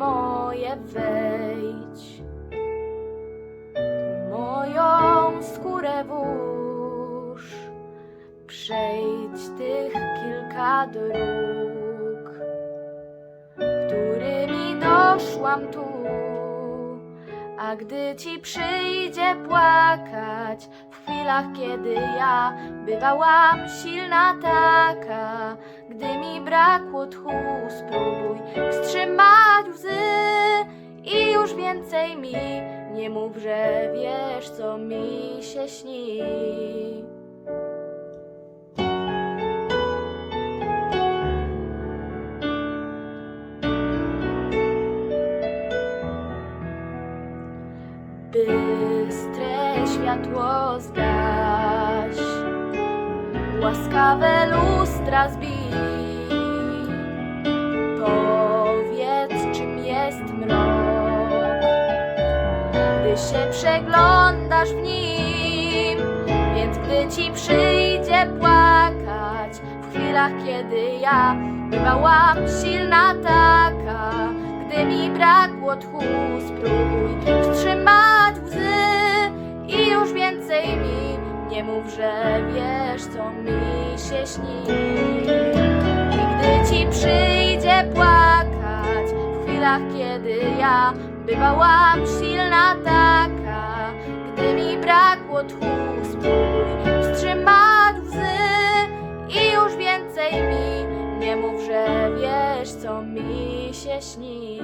mnie wejdź. Moją skórę włóż, przejdź tych kilka dróg, którymi doszłam tu. A gdy ci przyjdzie płakać, chwilach, kiedy ja bywałam silna taka, gdy mi brakło tchu, spróbuj wstrzymać łzy i już więcej mi nie mów, że wiesz, co mi się śni. Bystre światło zgaś, łaskawe lustra zbij. Powiedz, czym jest mrok, gdy się przeglądasz w nim. Więc gdy ci przyjdzie płakać, w chwilach, kiedy ja bywałam silna taka, gdy mi brakło tchu, spróbuj mi nie mów, że wiesz, co mi się śni. I gdy ci przyjdzie płakać, w chwilach, kiedy ja bywałam silna taka, gdy mi brakło tchu, spróbuj wstrzymać łzy i już więcej mi nie mów, że wiesz, co mi się śni.